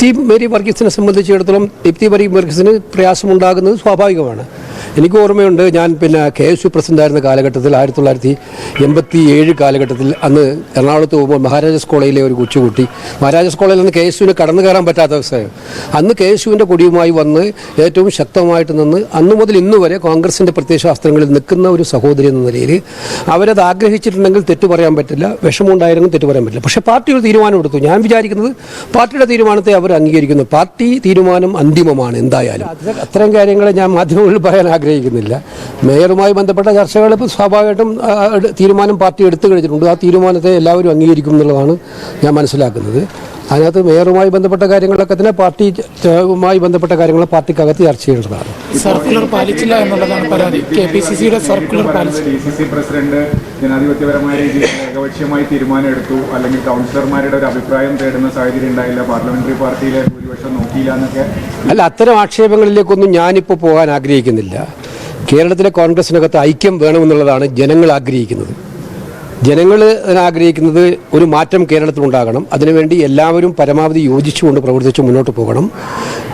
Deepthi Mary വർഗീസിനെ സംബന്ധിച്ചിടത്തോളം Deepthi Mary വർഗീസിന് പ്രയാസമുണ്ടാകുന്നത് സ്വാഭാവികമാണ്. എനിക്ക് ഓർമ്മയുണ്ട് ഞാൻ പിന്നെ കെ എസ് യു പ്രസിഡന്റായിരുന്ന കാലഘട്ടത്തിൽ ആയിരത്തി തൊള്ളായിരത്തി എൺപത്തി ഏഴ് കാലഘട്ടത്തിൽ അന്ന് എറണാകുളത്ത് പോകുമ്പോൾ മഹാരാജാസ് കോളേജിലെ ഒരു കൊച്ചുകുട്ടി മഹാരാജാസ് കോളേജിൽ നിന്ന് കെ എസ് യുവിന് കടന്നു കയറാൻ പറ്റാത്ത അവസ്ഥയാണ് അന്ന് കെ എസ് യുവിന്റെ കൊടിയുമായി വന്ന് ഏറ്റവും ശക്തമായിട്ട് നിന്ന് അന്ന് മുതൽ ഇന്ന് വരെ കോൺഗ്രസിന്റെ പ്രത്യയശാസ്ത്രങ്ങളിൽ നിൽക്കുന്ന ഒരു സഹോദരി എന്ന നിലയിൽ അവരത് ആഗ്രഹിച്ചിട്ടുണ്ടെങ്കിൽ തെറ്റു പറയാൻ പറ്റില്ല വിഷമമുണ്ടായിരുന്നെങ്കിൽ തെറ്റു പറയാൻ പറ്റില്ല. പക്ഷേ പാർട്ടി ഒരു തീരുമാനം എടുത്തു. ഞാൻ വിചാരിക്കുന്നത് പാർട്ടിയുടെ തീരുമാനത്തെ അവർ അംഗീകരിക്കുന്നു. പാർട്ടി തീരുമാനം അന്തിമമാണ് എന്തായാലും. അത് അത്തരം കാര്യങ്ങളെ ഞാൻ മാധ്യമങ്ങളിൽ പറയാൻ ആഗ്രഹിക്കുന്നില്ല. മേയറുമായി ബന്ധപ്പെട്ട ചർച്ചകൾ ഇപ്പോൾ സ്വാഭാവികമായിട്ടും തീരുമാനം പാർട്ടി എടുത്തു കഴിഞ്ഞിട്ടുണ്ട്. ആ തീരുമാനത്തെ എല്ലാവരും അംഗീകരിക്കും എന്നുള്ളതാണ് ഞാൻ മനസ്സിലാക്കുന്നത്. അതിനകത്ത് മേയറുമായി ബന്ധപ്പെട്ട കാര്യങ്ങളൊക്കെ തന്നെ പാർട്ടി മായി ബന്ധപ്പെട്ട കാര്യങ്ങൾ പാർട്ടിക്കകത്ത് ചർച്ച ചെയ്യേണ്ടതാണ്. സർക്കുലർ പാലിച്ചില്ല എന്നുള്ളതാണ് പരാതി. കെ പി സി സിയുടെ സർക്കുലർ ഡി സി പ്രസിഡന്റ് ജനാധിപത്യപരമായ രീതിയിൽ ഏകപക്ഷീയമായി തീരുമാനം എടുത്തു അല്ലെങ്കിൽ കൗൺസിലർമാരുടെ ഒരു അഭിപ്രായം തേടുന്ന സാഹചര്യം ഉണ്ടായില്ല. പാർലമെന്ററി പാർട്ടിയിലെ ഭൂരിപക്ഷം നോക്കിയില്ല എന്നൊക്കെ അല്ല അത്തരം ആക്ഷേപങ്ങളിലേക്കൊന്നും ഞാനിപ്പോൾ പോകാൻ ആഗ്രഹിക്കുന്നില്ല. കേരളത്തിലെ കോൺഗ്രസിനകത്ത് ഐക്യം വേണമെന്നുള്ളതാണ് ജനങ്ങൾ ആഗ്രഹിക്കുന്നത്. ജനങ്ങൾ ആഗ്രഹിക്കുന്നത് ഒരു മാറ്റം കേരളത്തിലുണ്ടാകണം. അതിനുവേണ്ടി എല്ലാവരും പരമാവധി യോജിച്ചുകൊണ്ട് പ്രവർത്തിച്ച് മുന്നോട്ട് പോകണം.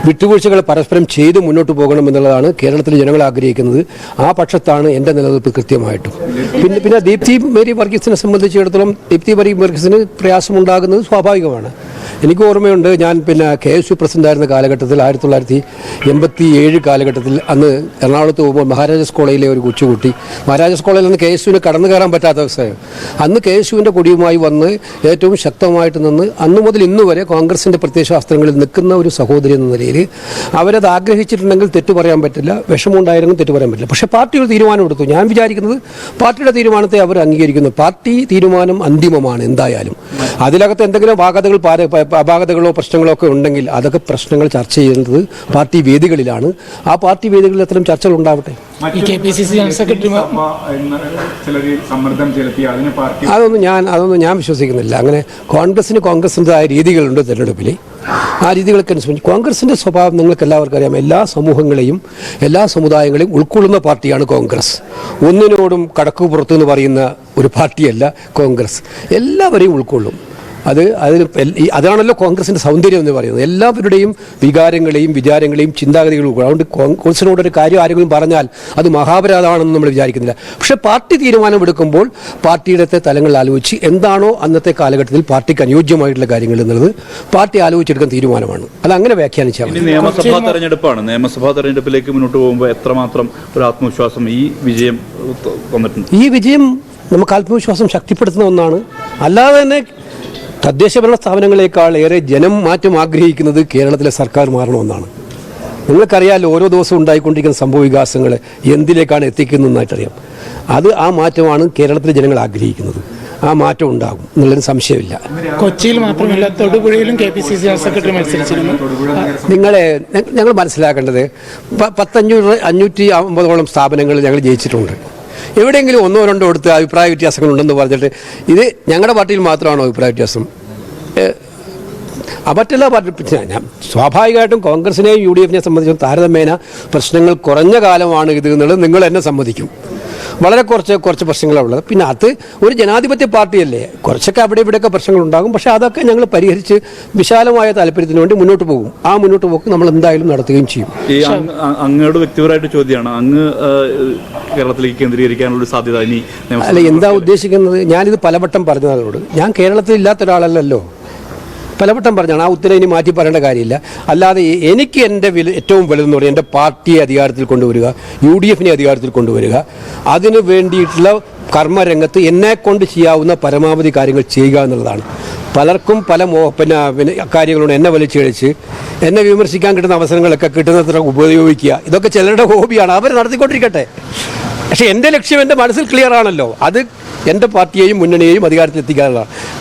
വിട്ടുവീഴ്ചകൾ പരസ്പരം ചെയ്ത് മുന്നോട്ട് പോകണം എന്നുള്ളതാണ് കേരളത്തിലെ ജനങ്ങൾ ആഗ്രഹിക്കുന്നത്. ആ പക്ഷത്താണ് എന്റെ നിലനിൽപ്പ് കൃത്യമായിട്ടും. പിന്നെ പിന്നെ ദീപ്തി മേരി വർഗീസിനെ സംബന്ധിച്ചിടത്തോളം ദീപ്തി മേരി വർഗീസിന് പ്രയാസമുണ്ടാകുന്നത് സ്വാഭാവികമാണ്. എനിക്ക് ഓർമ്മയുണ്ട് ഞാൻ പിന്നെ കെ എസ് യു പ്രസിഡന്റായിരുന്ന കാലഘട്ടത്തിൽ ആയിരത്തി തൊള്ളായിരത്തി എൺപത്തി ഏഴ് കാലഘട്ടത്തിൽ അന്ന് എറണാകുളത്ത് പോകുമ്പോൾ മഹാരാജാസ് കോളേജിലെ ഒരു കൊച്ചുകുട്ടി മഹാരാജാസ് കോളേജിൽ നിന്ന് കെ എസ് യുവിന് കടന്നു കയറാൻ പറ്റാത്ത അവസ്ഥയാണ് അന്ന് കെ എസ് യുവിന്റെ കൊടിയുമായി വന്ന് ഏറ്റവും ശക്തമായിട്ട് നിന്ന് അന്ന് മുതൽ ഇന്ന് വരെ കോൺഗ്രസിന്റെ പ്രത്യയശാസ്ത്രങ്ങളിൽ നിൽക്കുന്ന ഒരു സഹോദരി എന്ന നിലയിൽ അവരത് ആഗ്രഹിച്ചിട്ടുണ്ടെങ്കിൽ തെറ്റു പറയാൻ പറ്റില്ല വിഷമമുണ്ടായിരുന്നെങ്കിൽ തെറ്റു പറയാൻ പറ്റില്ല. പക്ഷേ പാർട്ടി ഒരു തീരുമാനം എടുത്തു. ഞാൻ വിചാരിക്കുന്നത് പാർട്ടിയുടെ തീരുമാനത്തെ അവർ അംഗീകരിക്കുന്നു. പാർട്ടി തീരുമാനം അന്തിമമാണ് എന്തായാലും. അതിനകത്ത് എന്തെങ്കിലും അപാകതകൾ അപാകതകളോ പ്രശ്നങ്ങളോ ഒക്കെ ഉണ്ടെങ്കിൽ അതൊക്കെ പ്രശ്നങ്ങൾ ചർച്ച ചെയ്യുന്നത് പാർട്ടി വേദികളിലാണ്. ആ പാർട്ടി വേദികളിൽ അത്തരം ചർച്ചകൾ ഉണ്ടാവട്ടെ? ഈ K P C C general secretary സഭ എന്ന് ചിലർ സമ്മർദ്ദം പാർട്ടി അതൊന്നും ഞാൻ അതൊന്നും ഞാൻ വിശ്വസിക്കുന്നില്ല. അങ്ങനെ കോൺഗ്രസിന് കോൺഗ്രസിന്റെതായ രീതികളുണ്ട് തിരഞ്ഞെടുപ്പിൽ ആ രീതികളൊക്കെ അനുസരിച്ച് കോൺഗ്രസിന്റെ സ്വഭാവം നിങ്ങൾക്ക് എല്ലാവർക്കും അറിയാം. എല്ലാ സമൂഹങ്ങളെയും എല്ലാ സമുദായങ്ങളെയും ഉൾക്കൊള്ളുന്ന പാർട്ടിയാണ് കോൺഗ്രസ്. ഒന്നിനോടും കടക്കുപുറത്ത് എന്ന് പറയുന്ന ഒരു പാർട്ടിയല്ല കോൺഗ്രസ്. എല്ലാവരെയും ഉൾക്കൊള്ളും. അത് അതിൽ അതാണല്ലോ കോൺഗ്രസിന്റെ സൗന്ദര്യം എന്ന് പറയുന്നത്. എല്ലാവരുടെയും വികാരങ്ങളെയും വിചാരങ്ങളെയും ചിന്താഗതികളും. അതുകൊണ്ട് കോൺഗ്രസിനോട് ഒരു കാര്യം ആരെങ്കിലും പറഞ്ഞാൽ അത് മഹാപരാധമാണെന്ന് നമ്മൾ വിചാരിക്കുന്നില്ല. പക്ഷെ പാർട്ടി തീരുമാനം എടുക്കുമ്പോൾ പാർട്ടിയുടെ തലങ്ങൾ ആലോചിച്ച് എന്താണോ അന്നത്തെ കാലഘട്ടത്തിൽ പാർട്ടിക്ക് അനുയോജ്യമായിട്ടുള്ള കാര്യങ്ങൾ എന്നുള്ളത് പാർട്ടി ആലോചിച്ചെടുക്കുന്ന തീരുമാനമാണ്. അത് അങ്ങനെ വ്യാഖ്യാനിച്ചാൽ നിയമസഭാ തെരഞ്ഞെടുപ്പാണ്. നിയമസഭാ തെരഞ്ഞെടുപ്പിലേക്ക് മുന്നോട്ട് പോകുമ്പോൾ എത്രമാത്രം ഒരു ആത്മവിശ്വാസം ഈ വിജയം തന്നിട്ടുണ്ട്? ഈ വിജയം നമുക്ക് ആത്മവിശ്വാസം ശക്തിപ്പെടുത്തുന്ന ഒന്നാണ്. അല്ലാതെ തന്നെ തദ്ദേശഭരണ സ്ഥാപനങ്ങളെക്കാൾ ഏറെ ജനം മാറ്റം ആഗ്രഹിക്കുന്നത് കേരളത്തിലെ സർക്കാർ മാറണമെന്നാണ് നിങ്ങൾക്കറിയാൽ ഓരോ ദിവസവും ഉണ്ടായിക്കൊണ്ടിരിക്കുന്ന സംഭവ വികാസങ്ങൾ എന്തിലേക്കാണ് എത്തിക്കുന്നതെന്നായിട്ടറിയാം അത് ആ മാറ്റമാണ് കേരളത്തിലെ ജനങ്ങൾ ആഗ്രഹിക്കുന്നത്. ആ മാറ്റം ഉണ്ടാകും. എന്നുള്ളതിന് സംശയമില്ല. കൊച്ചിയിൽ മാത്രമല്ല തൊടുപുഴയിലും K P C C secretary മത്സരിച്ചിരുന്നു. നിങ്ങളെ ഞങ്ങൾ മനസ്സിലാക്കേണ്ടത് പത്തഞ്ഞൂറ് അഞ്ഞൂറ്റി അമ്പതോളം സ്ഥാപനങ്ങൾ ഞങ്ങൾ ജയിച്ചിട്ടുണ്ട്. എവിടെയെങ്കിലും ഒന്നോ രണ്ടോ എടുത്ത് അഭിപ്രായ വ്യത്യാസങ്ങൾ ഉണ്ടെന്ന് പറഞ്ഞിട്ട് ഇത് ഞങ്ങളുടെ പാർട്ടിയിൽ മാത്രമാണോ അഭിപ്രായ വ്യത്യാസം? മറ്റെല്ലാ പാർട്ടി ഞാൻ സ്വാഭാവികമായിട്ടും കോൺഗ്രസിനെയും യു ഡി എഫിനെ സംബന്ധിച്ചും താരതമ്യേന പ്രശ്നങ്ങൾ കുറഞ്ഞ കാലമാണ് ഇത് എന്നുള്ളത് നിങ്ങൾ എന്നെ സമ്മതിക്കും. വളരെ കുറച്ച് കുറച്ച് പ്രശ്നങ്ങളാണ് ഉള്ളത്. പിന്നെ അത് ഒരു ജനാധിപത്യ പാർട്ടിയല്ലേ? കുറച്ചൊക്കെ അവിടെ ഇവിടെയൊക്കെ പ്രശ്നങ്ങൾ ഉണ്ടാകും. പക്ഷേ അതൊക്കെ ഞങ്ങൾ പരിഹരിച്ച് വിശാലമായ താല്പര്യത്തിന് വേണ്ടി മുന്നോട്ട് പോകും. ആ മുന്നോട്ട് പോക്ക് നമ്മൾ എന്തായാലും നടത്തുകയും ചെയ്യും. ഈ അങ്ങയുടെ വ്യക്തിപരമായിട്ട് ചോദ്യമാണ്. അങ്ങ് കേരളത്തിലേക്ക് കേന്ദ്രീകരിക്കാനുള്ള സാധ്യത ഇനി അല്ല എന്താ ഉദ്ദേശിക്കുന്നത്? ഞാനിത് പലവട്ടം പറഞ്ഞതോട് ഞാൻ കേരളത്തിൽ ഇല്ലാത്ത ഒരാളല്ലല്ലോ. പലവട്ടം പറഞ്ഞാണ് ആ ഉത്തരം ഇനി മാറ്റി പറയേണ്ട കാര്യമില്ല. അല്ലാതെ എനിക്ക് എന്റെ വില ഏറ്റവും വലുതെന്ന് പറയുന്നത് എന്റെ പാർട്ടിയെ അധികാരത്തിൽ കൊണ്ടുവരിക യു ഡി എഫിനെ അധികാരത്തിൽ കൊണ്ടുവരിക. അതിന് വേണ്ടിയിട്ടുള്ള കർമ്മരംഗത്ത് എന്നെ കൊണ്ട് ചെയ്യാവുന്ന പരമാവധി കാര്യങ്ങൾ ചെയ്യുക എന്നുള്ളതാണ്. പലർക്കും പല മോ പിന്നെ പിന്നെ കാര്യങ്ങളോട് എന്നെ വലിച്ചിഴച്ച് എന്നെ വിമർശിക്കാൻ കിട്ടുന്ന അവസരങ്ങളൊക്കെ കിട്ടുന്നത്ര ഉപയോഗിക്കുക. ഇതൊക്കെ ചിലരുടെ ഹോബിയാണ്. അവർ നടത്തിക്കൊണ്ടിരിക്കട്ടെ. പക്ഷേ എന്റെ ലക്ഷ്യം എന്റെ മനസ്സിൽ ക്ലിയർ ആണല്ലോ. അത് എന്റെ പാർട്ടിയെയും മുന്നണിയെയും അധികാരത്തിൽ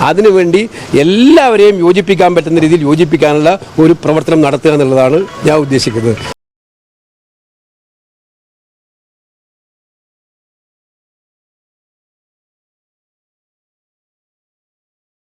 അതിനുവേണ്ടി എല്ലാവരെയും യോജിപ്പിക്കാൻ പറ്റുന്ന രീതിയിൽ യോജിപ്പിക്കാനുള്ള ഒരു പ്രവർത്തനം നടത്തുക എന്നുള്ളതാണ് ഞാൻ ഉദ്ദേശിക്കുന്നത്.